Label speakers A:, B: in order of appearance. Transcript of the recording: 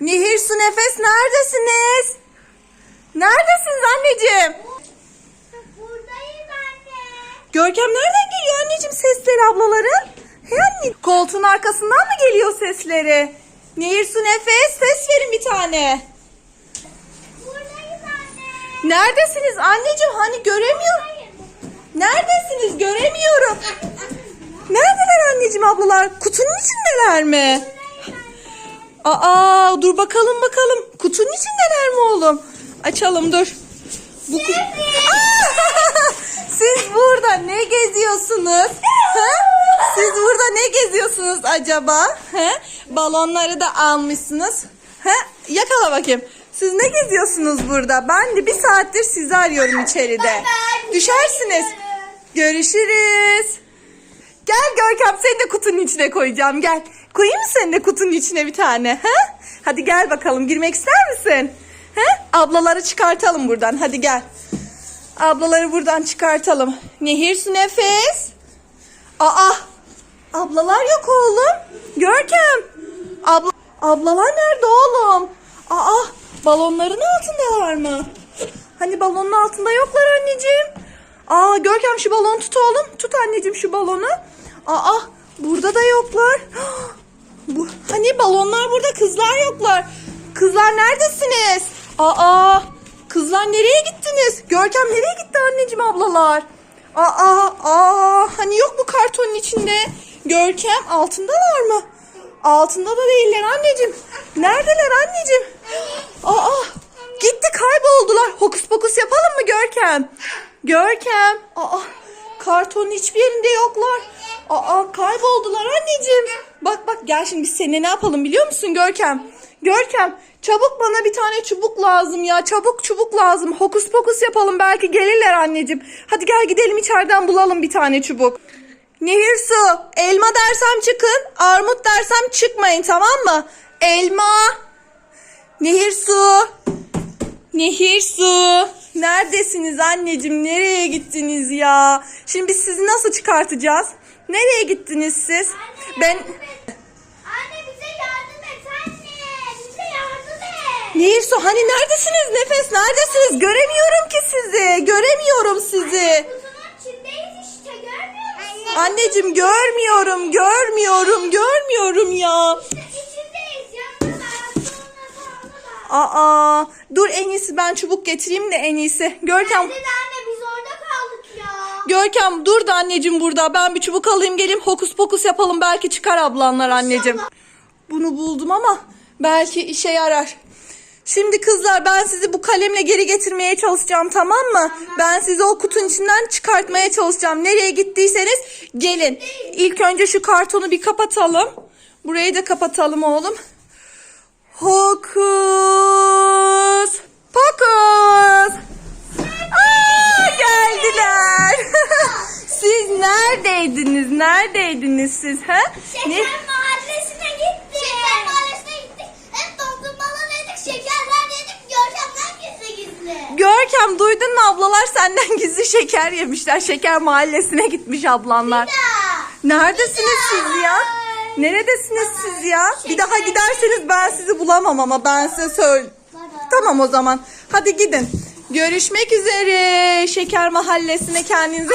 A: Nehir Su Nefes neredesiniz? Neredesiniz anneciğim?
B: Buradayım anne.
A: Görkem nereden geliyor anneciğim sesleri ablaların? He anne. Koltuğun arkasından mı geliyor sesleri? Nehir Su Nefes ses verin bir tane.
B: Buradayım anne.
A: Neredesiniz anneciğim hani göremiyorum. Neredesiniz göremiyorum. Neredeler anneciğim ablalar? Kutunun içindeler mi? Aa dur bakalım bakalım. Kutunun içindeler mi oğlum? Açalım dur. Bu ku- Aa! Siz burada ne geziyorsunuz? Ha? Siz burada ne geziyorsunuz acaba? Ha? Balonları da almışsınız. Ha? Yakala bakayım. Siz ne geziyorsunuz burada? Ben de bir saattir sizi arıyorum içeride. Düşersiniz. Görüşürüz. Gel Görkem seni de kutunun içine koyacağım gel. Koyayım mı seni de kutunun içine bir tane? Ha? Hadi gel bakalım girmek ister misin? Ha? Ablaları çıkartalım buradan hadi gel. Ablaları buradan çıkartalım. Nehir su. Aa ablalar yok oğlum. Görkem. Abla, ablalar nerede oğlum? Aa balonların altındalar mı? Hani balonun altında yoklar anneciğim. Aa Görkem şu balonu tut oğlum. Tut anneciğim şu balonu. Aa burada da yoklar. Bu hani balonlar burada kızlar yoklar. Kızlar neredesiniz? Aa kızlar nereye gittiniz? Görkem nereye gitti anneciğim ablalar? Aa aa hani yok mu kartonun içinde? Görkem altındalar mı? Altında da değiller anneciğim. Neredeler anneciğim? Aa gitti kayboldular. Hokus pokus yapalım mı Görkem? Görkem. Aa kartonun hiçbir yerinde yoklar. Aa kayboldular anneciğim. Bak bak gel şimdi biz seninle ne yapalım biliyor musun Görkem? Görkem çabuk bana bir tane çubuk lazım ya. Çabuk çubuk lazım. Hokus pokus yapalım belki gelirler anneciğim. Hadi gel gidelim içeriden bulalım bir tane çubuk. Nehir su, elma dersem çıkın, armut dersem çıkmayın tamam mı? Elma, nehir su, nehir su. Neredesiniz anneciğim? Nereye gittiniz ya? Şimdi biz sizi nasıl çıkartacağız? Nereye gittiniz siz? Ben
B: Anne bize yardım et anne. Bize yardım et.
A: Nehir su hani neredesiniz? Nefes neredesiniz? Göremiyorum ki sizi. Göremiyorum sizi.
B: Kutunun içindeyiz işte görmüyor musun?
A: Anneciğim görmüyorum, görmüyorum, görmüyorum ya.
B: İşte içindeyiz sağlılar.
A: Aa, dur en iyisi ben çubuk getireyim de en iyisi. Görkem,
B: Nerede de anne biz orada kaldık ya.
A: Görkem dur da anneciğim burada. Ben bir çubuk alayım geleyim hokus pokus yapalım. Belki çıkar ablanlar anneciğim. Bunu buldum ama belki işe yarar. Şimdi kızlar ben sizi bu kalemle geri getirmeye çalışacağım tamam mı? Ben sizi o kutunun içinden çıkartmaya çalışacağım. Nereye gittiyseniz gelin. İlk önce şu kartonu bir kapatalım. Burayı da kapatalım oğlum. Hokus pokus. Aa, geldiler. siz neredeydiniz? Neredeydiniz siz? Ha?
B: Şeker mahallesine gittik. Şeker mahallesine gittik. Hep dondurmalar yedik, şekerler yedik. Görkemden gizli gizli.
A: Görkem duydun mu ablalar senden gizli şeker yemişler. Şeker mahallesine gitmiş ablanlar.
B: Ya.
A: Neredesiniz siz ya? Neredesiniz siz ya? Bir daha giderseniz ben sizi bulamam ama ben size söyle. Tamam o zaman. Hadi gidin. Görüşmek üzere. Şeker mahallesine kendinize.